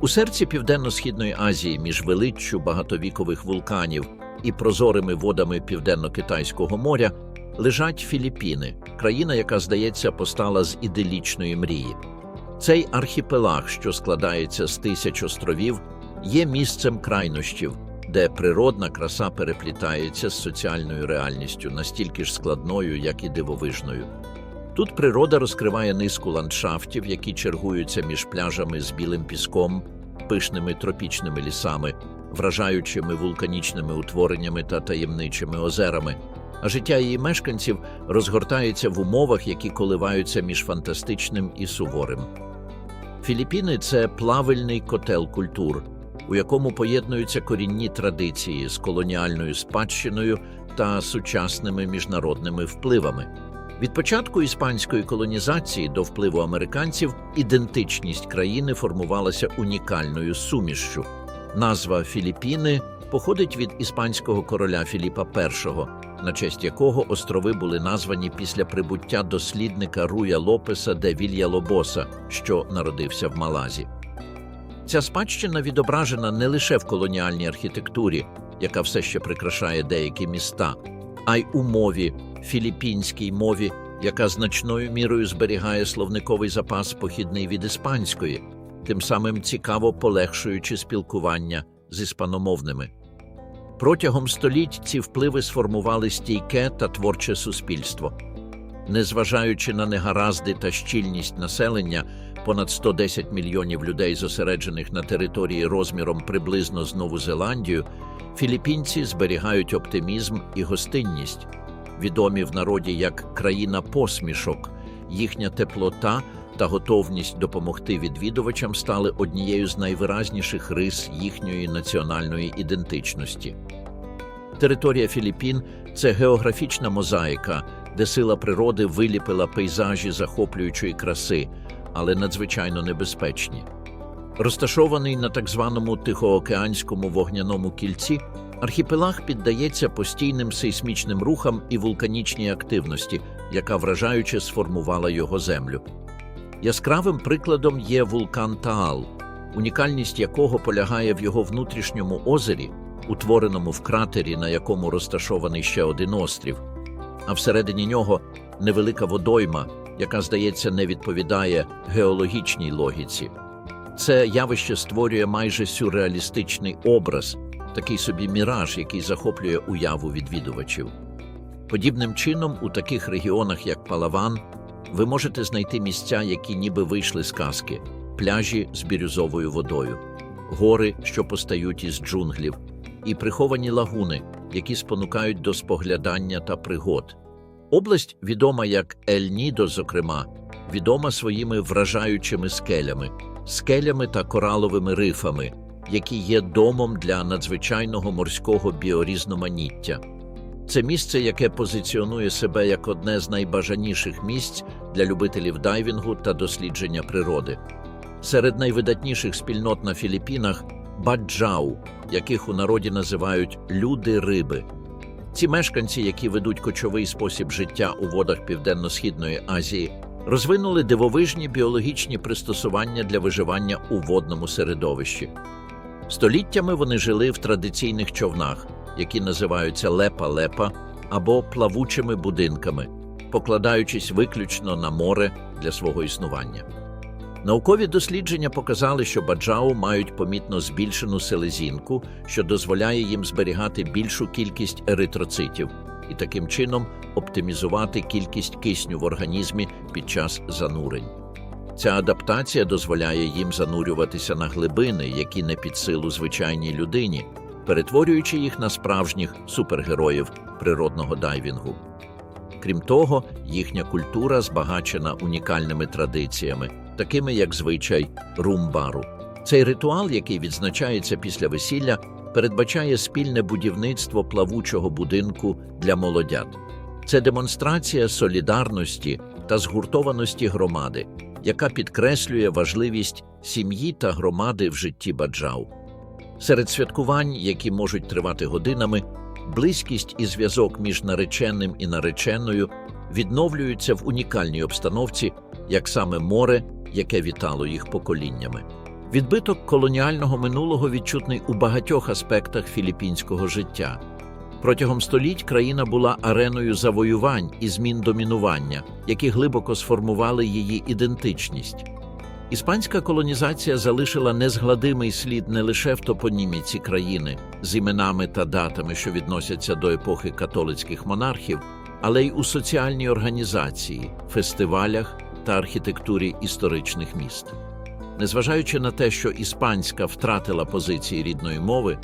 У серці Південно-Східної Азії між величчю багатовікових вулканів і прозорими водами Південно-Китайського моря лежать Філіппіни, країна, яка, здається, постала з іделічної мрії. Цей архіпелаг, що складається з тисяч островів, є місцем крайнощів, де природна краса переплітається з соціальною реальністю, настільки ж складною, як і дивовижною. Тут природа розкриває низку ландшафтів, які чергуються між пляжами з білим піском, пишними тропічними лісами, вражаючими вулканічними утвореннями та таємничими озерами. А життя її мешканців розгортається в умовах, які коливаються між фантастичним і суворим. Філіппіни це плавильний котел культур, у якому поєднуються корінні традиції з колоніальною спадщиною та сучасними міжнародними впливами. Від початку іспанської колонізації до впливу американців ідентичність країни формувалася унікальною сумішшю. Назва Філіппіни походить від іспанського короля Філіпа І, на честь якого острови були названі після прибуття дослідника Руя Лопеса де Вільялобоса, що народився в Малазі. Ця спадщина відображена не лише в колоніальній архітектурі, яка все ще прикрашає деякі міста, а й у мові, філіппінській мові, яка значною мірою зберігає словниковий запас похідний від іспанської, тим самим цікаво полегшуючи спілкування з іспаномовними. Протягом століть ці впливи сформували стійке та творче суспільство. Незважаючи на негаразди та щільність населення, понад 110 мільйонів людей, зосереджених на території розміром приблизно з Нову Зеландію, філіппінці зберігають оптимізм і гостинність. Відомі в народі як країна посмішок, їхня теплота та готовність допомогти відвідувачам стали однією з найвиразніших рис їхньої національної ідентичності. Територія Філіппін це географічна мозаїка, де сила природи виліпила пейзажі захоплюючої краси, але надзвичайно небезпечні. Розташований на так званому Тихоокеанському вогняному кільці, архіпелаг піддається постійним сейсмічним рухам і вулканічній активності, яка вражаюче сформувала його землю. Яскравим прикладом є вулкан Таал, унікальність якого полягає в його внутрішньому озері, утвореному в кратері, на якому розташований ще один острів, а всередині нього невелика водойма, яка, здається, не відповідає геологічній логіці. Це явище створює майже сюрреалістичний образ, такий собі міраж, який захоплює уяву відвідувачів. Подібним чином, у таких регіонах, як Палаван, ви можете знайти місця, які ніби вийшли з казки, пляжі з бірюзовою водою, гори, що постають із джунглів, і приховані лагуни, які спонукають до споглядання та пригод. Область, відома як Ель-Нідо, зокрема, відома своїми вражаючими скелями, скелями та кораловими рифами, які є домом для надзвичайного морського біорізноманіття. Це місце, яке позиціонує себе як одне з найбажаніших місць для любителів дайвінгу та дослідження природи. Серед найвидатніших спільнот на Філіппінах баджау, яких у народі називають люди риби. Ці мешканці, які ведуть кочовий спосіб життя у водах Південно-Східної Азії, розвинули дивовижні біологічні пристосування для виживання у водному середовищі. Століттями вони жили в традиційних човнах, які називаються лепа-лепа або плавучими будинками, покладаючись виключно на море для свого існування. Наукові дослідження показали, що баджау мають помітно збільшену селезінку, що дозволяє їм зберігати більшу кількість еритроцитів і таким чином оптимізувати кількість кисню в організмі під час занурень. Ця адаптація дозволяє їм занурюватися на глибини, які не під силу звичайній людині, перетворюючи їх на справжніх супергероїв природного дайвінгу. Крім того, їхня культура збагачена унікальними традиціями, такими як звичай румбару. Цей ритуал, який відзначається після весілля, передбачає спільне будівництво плавучого будинку для молодят. Це демонстрація солідарності та згуртованості громади, яка підкреслює важливість сім'ї та громади в житті баджау. Серед святкувань, які можуть тривати годинами, близькість і зв'язок між нареченим і нареченою відновлюються в унікальній обстановці, як саме море, яке вітало їх поколіннями. Відбиток колоніального минулого відчутний у багатьох аспектах філіппінського життя. Протягом століть країна була ареною завоювань і змін домінування, які глибоко сформували її ідентичність. Іспанська колонізація залишила незгладимий слід не лише в топоніміці країни з іменами та датами, що відносяться до епохи католицьких монархів, але й у соціальній організації, фестивалях та архітектурі історичних міст. Незважаючи на те, що іспанська втратила позиції рідної мови,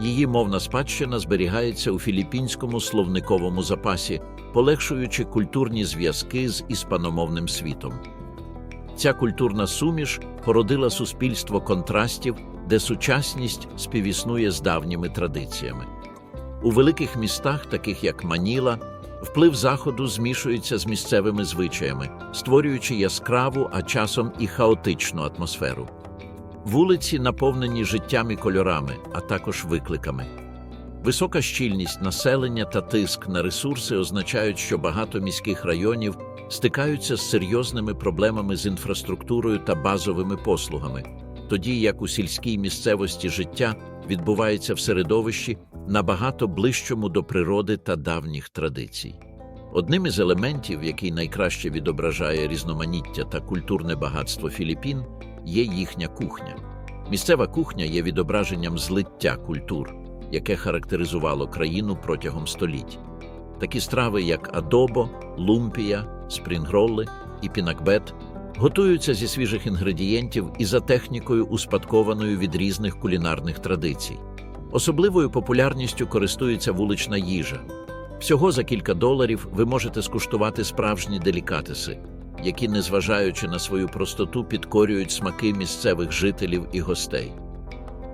її мовна спадщина зберігається у філіппінському словниковому запасі, полегшуючи культурні зв'язки з іспаномовним світом. Ця культурна суміш породила суспільство контрастів, де сучасність співіснує з давніми традиціями. У великих містах, таких як Маніла, вплив заходу змішується з місцевими звичаями, створюючи яскраву, а часом і хаотичну атмосферу. Вулиці наповнені життям і кольорами, а також викликами. Висока щільність населення та тиск на ресурси означають, що багато міських районів стикаються з серйозними проблемами з інфраструктурою та базовими послугами, тоді як у сільській місцевості життя відбувається в середовищі набагато ближчому до природи та давніх традицій. Одним із елементів, який найкраще відображає різноманіття та культурне багатство Філіппін, є їхня кухня. Місцева кухня є відображенням злиття культур, яке характеризувало країну протягом століть. Такі страви, як адобо, лумпія, спрінгролли і пінакбет, готуються зі свіжих інгредієнтів і за технікою, успадкованою від різних кулінарних традицій. Особливою популярністю користується вулична їжа. Всього за кілька доларів ви можете скуштувати справжні делікатеси, які, незважаючи на свою простоту, підкорюють смаки місцевих жителів і гостей.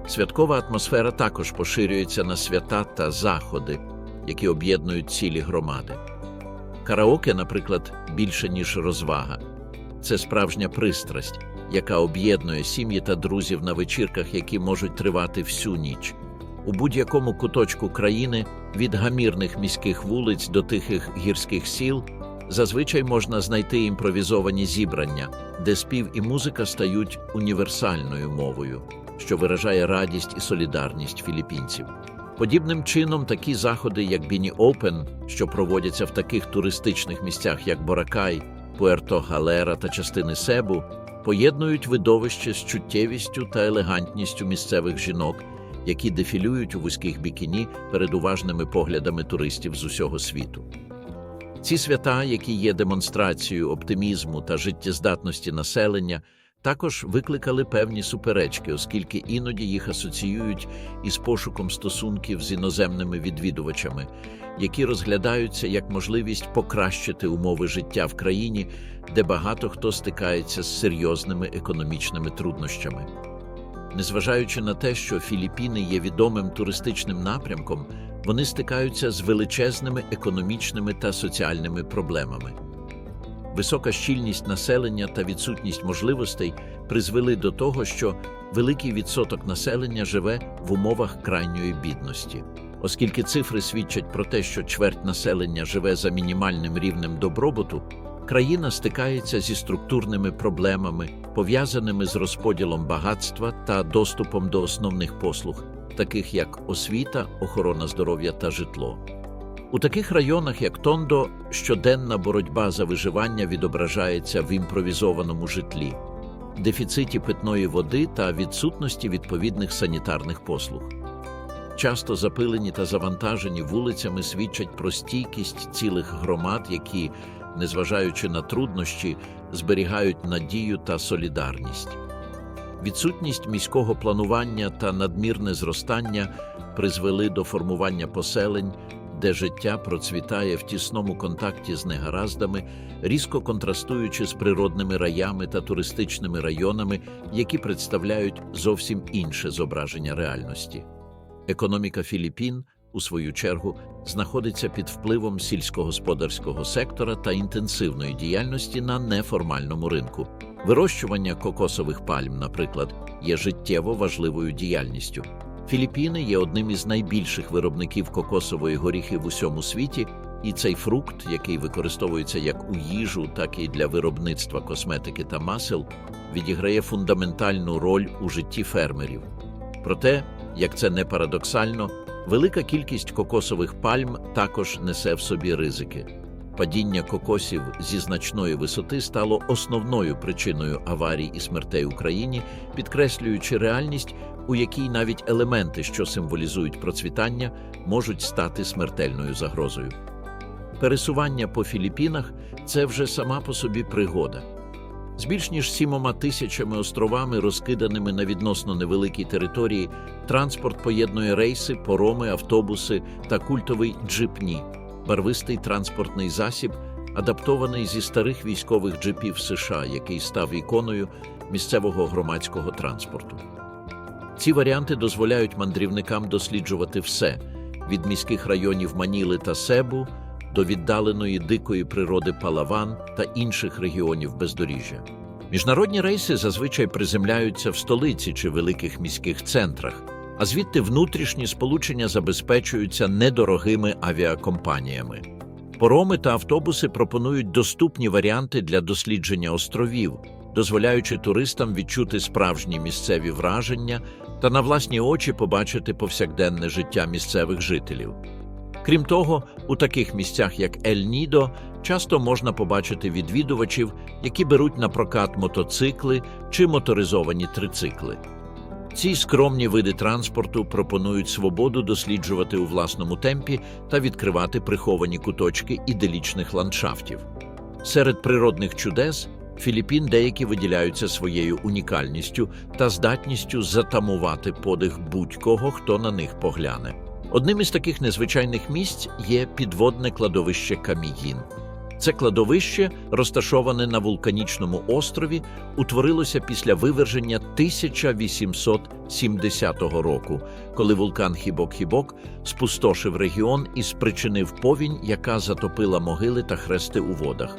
Святкова атмосфера також поширюється на свята та заходи, які об'єднують цілі громади. Караоке, наприклад, більше ніж розвага. Це справжня пристрасть, яка об'єднує сім'ї та друзів на вечірках, які можуть тривати всю ніч. У будь-якому куточку країни, від гамірних міських вулиць до тихих гірських сіл, зазвичай можна знайти імпровізовані зібрання, де спів і музика стають універсальною мовою, що виражає радість і солідарність філіппінців. Подібним чином, такі заходи, як Біні Опен, що проводяться в таких туристичних місцях, як Боракай, Пуерто Галера та частини Себу, поєднують видовище з чуттєвістю та елегантністю місцевих жінок, які дефілюють у вузьких бікіні перед уважними поглядами туристів з усього світу. Ці свята, які є демонстрацією оптимізму та життєздатності населення, також викликали певні суперечки, оскільки іноді їх асоціюють із пошуком стосунків з іноземними відвідувачами, які розглядаються як можливість покращити умови життя в країні, де багато хто стикається з серйозними економічними труднощами. Незважаючи на те, що Філіппіни є відомим туристичним напрямком, вони стикаються з величезними економічними та соціальними проблемами. Висока щільність населення та відсутність можливостей призвели до того, що великий відсоток населення живе в умовах крайньої бідності. Оскільки цифри свідчать про те, що чверть населення живе за мінімальним рівнем добробуту, країна стикається зі структурними проблемами, пов'язаними з розподілом багатства та доступом до основних послуг, таких як освіта, охорона здоров'я та житло. У таких районах, як Тондо, щоденна боротьба за виживання відображається в імпровізованому житлі, дефіциті питної води та відсутності відповідних санітарних послуг. Часто запилені та завантажені вулицями свідчать про стійкість цілих громад, які, незважаючи на труднощі, зберігають надію та солідарність. Відсутність міського планування та надмірне зростання призвели до формування поселень, де життя процвітає в тісному контакті з негараздами, різко контрастуючи з природними раями та туристичними районами, які представляють зовсім інше зображення реальності. Економіка Філіппін, у свою чергу, знаходиться під впливом сільськогосподарського сектора та інтенсивної діяльності на неформальному ринку. Вирощування кокосових пальм, наприклад, є життєво важливою діяльністю. Філіппіни є одним із найбільших виробників кокосової горіхи в усьому світі І цей фрукт, який використовується як у їжу, так і для виробництва косметики та масел, відіграє фундаментальну роль у житті фермерів. Проте, як це не парадоксально, велика кількість кокосових пальм також несе в собі ризики. Падіння кокосів зі значної висоти стало основною причиною аварій і смертей Україні, підкреслюючи реальність, у якій навіть елементи, що символізують процвітання, можуть стати смертельною загрозою. Пересування по Філіппінах це вже сама по собі пригода. З більш ніж сімома тисячами островами, розкиданими на відносно невеликій території, транспорт поєднує рейси, пороми, автобуси та культовий джипні – барвистий транспортний засіб, адаптований зі старих військових джипів США, який став іконою місцевого громадського транспорту. Ці варіанти дозволяють мандрівникам досліджувати все від міських районів Маніли та Себу до віддаленої дикої природи Палаван та інших регіонів бездоріжжя. Міжнародні рейси зазвичай приземляються в столиці чи великих міських центрах, а звідти внутрішні сполучення забезпечуються недорогими авіакомпаніями. Пороми та автобуси пропонують доступні варіанти для дослідження островів, дозволяючи туристам відчути справжні місцеві враження та на власні очі побачити повсякденне життя місцевих жителів. Крім того, у таких місцях, як Ель-Нідо, часто можна побачити відвідувачів, які беруть на прокат мотоцикли чи моторизовані трицикли. Ці скромні види транспорту пропонують свободу досліджувати у власному темпі та відкривати приховані куточки іделічних ландшафтів. Серед природних чудес Філіппін деякі виділяються своєю унікальністю та здатністю затамувати подих будь-кого, хто на них погляне. Одним із таких незвичайних місць є підводне кладовище Каміїн. Це кладовище, розташоване на вулканічному острові, утворилося після виверження 1870 року, коли вулкан Хібок-Хібок спустошив регіон і спричинив повінь, яка затопила могили та хрести у водах.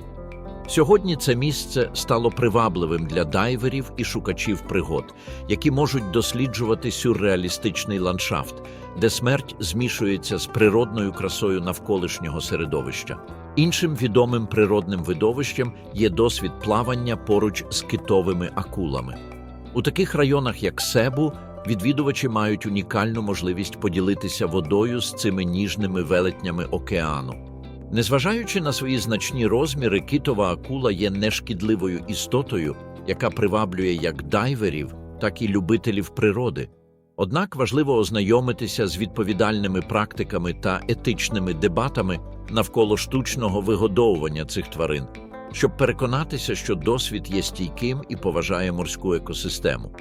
Сьогодні це місце стало привабливим для дайверів і шукачів пригод, які можуть досліджувати сюрреалістичний ландшафт, де смерть змішується з природною красою навколишнього середовища. Іншим відомим природним видовищем є досвід плавання поруч з китовими акулами. У таких районах, як Себу, відвідувачі мають унікальну можливість поділитися водою з цими ніжними велетнями океану. Незважаючи на свої значні розміри, китова акула є нешкідливою істотою, яка приваблює як дайверів, так і любителів природи. Однак важливо ознайомитися з відповідальними практиками та етичними дебатами навколо штучного вигодовування цих тварин, щоб переконатися, що досвід є стійким і поважає морську екосистему.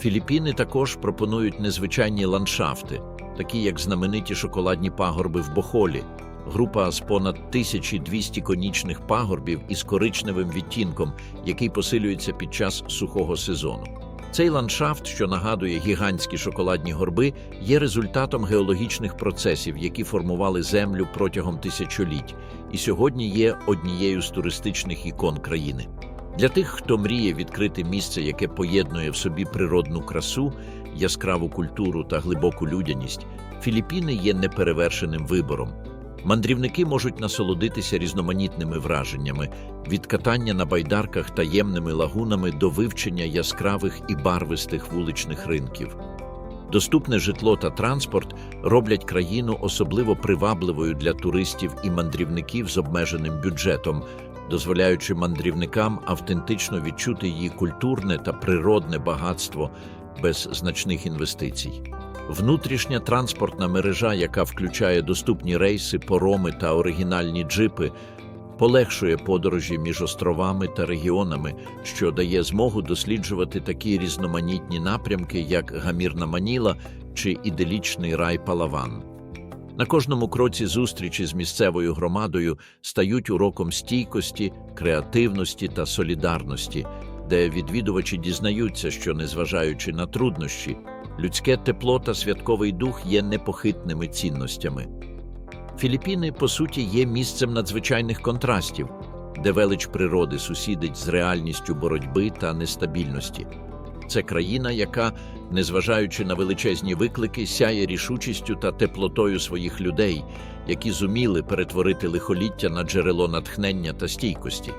Філіппіни також пропонують незвичайні ландшафти, такі як знамениті шоколадні пагорби в Бохолі, група з понад 1200 конічних пагорбів із коричневим відтінком, який посилюється під час сухого сезону. Цей ландшафт, що нагадує гігантські шоколадні горби, є результатом геологічних процесів, які формували землю протягом тисячоліть, і сьогодні є однією з туристичних ікон країни. Для тих, хто мріє відкрити місце, яке поєднує в собі природну красу, яскраву культуру та глибоку людяність, Філіппіни є неперевершеним вибором. Мандрівники можуть насолодитися різноманітними враженнями від катання на байдарках таємними лагунами до вивчення яскравих і барвистих вуличних ринків. Доступне житло та транспорт роблять країну особливо привабливою для туристів і мандрівників з обмеженим бюджетом, дозволяючи мандрівникам автентично відчути її культурне та природне багатство без значних інвестицій. Внутрішня транспортна мережа, яка включає доступні рейси, пороми та оригінальні джипи, полегшує подорожі між островами та регіонами, що дає змогу досліджувати такі різноманітні напрямки, як Гамірна Маніла чи іделічний рай Палаван. На кожному кроці зустрічі з місцевою громадою стають уроком стійкості, креативності та солідарності, де відвідувачі дізнаються, що, незважаючи на труднощі, людське тепло та святковий дух є непохитними цінностями. Філіппіни, по суті, є місцем надзвичайних контрастів, де велич природи сусідить з реальністю боротьби та нестабільності. Це країна, яка, незважаючи на величезні виклики, сяє рішучістю та теплотою своїх людей, які зуміли перетворити лихоліття на джерело натхнення та стійкості.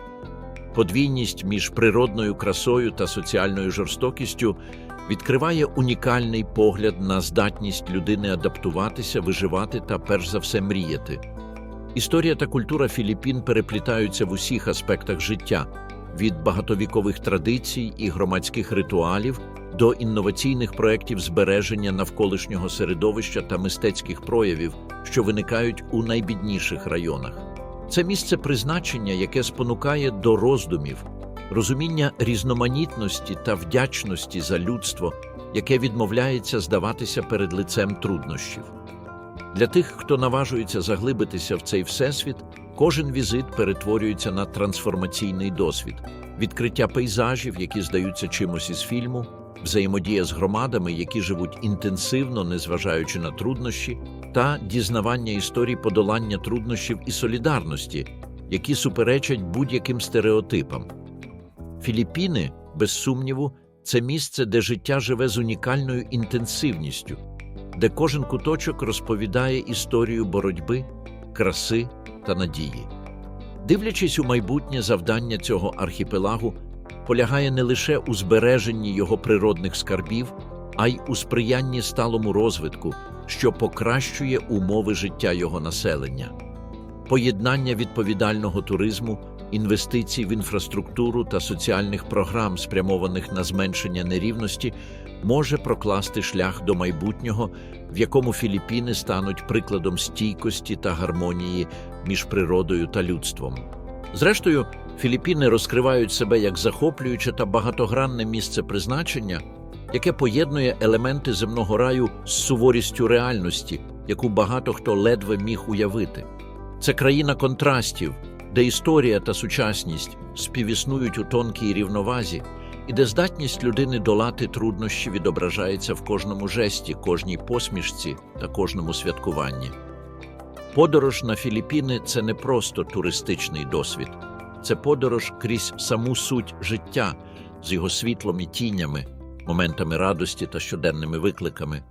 Подвійність між природною красою та соціальною жорстокістю відкриває унікальний погляд на здатність людини адаптуватися, виживати та, перш за все, мріяти. Історія та культура Філіппін переплітаються в усіх аспектах життя від багатовікових традицій і громадських ритуалів до інноваційних проєктів збереження навколишнього середовища та мистецьких проявів, що виникають у найбідніших районах. Це місце призначення, яке спонукає до роздумів, розуміння різноманітності та вдячності за людство, яке відмовляється здаватися перед лицем труднощів. Для тих, хто наважується заглибитися в цей всесвіт, кожен візит перетворюється на трансформаційний досвід, відкриття пейзажів, які здаються чимось із фільму, взаємодія з громадами, які живуть інтенсивно, незважаючи на труднощі, та дізнавання історій подолання труднощів і солідарності, які суперечать будь-яким стереотипам. Філіппіни, без сумніву, це місце, де життя живе з унікальною інтенсивністю, де кожен куточок розповідає історію боротьби, краси та надії. Дивлячись у майбутнє завдання цього архіпелагу, полягає не лише у збереженні його природних скарбів, а й у сприянні сталому розвитку, що покращує умови життя його населення. Поєднання відповідального туризму, інвестицій в інфраструктуру та соціальних програм, спрямованих на зменшення нерівності, може прокласти шлях до майбутнього, в якому Філіппіни стануть прикладом стійкості та гармонії між природою та людством. Зрештою, Філіппіни розкривають себе як захоплююче та багатогранне місце призначення, яке поєднує елементи земного раю з суворістю реальності, яку багато хто ледве міг уявити. Це країна контрастів, де історія та сучасність співіснують у тонкій рівновазі, і де здатність людини долати труднощі відображається в кожному жесті, кожній посмішці та кожному святкуванні. Подорож на Філіппіни це не просто туристичний досвід, це подорож крізь саму суть життя з його світлом і тінями, моментами радості та щоденними викликами.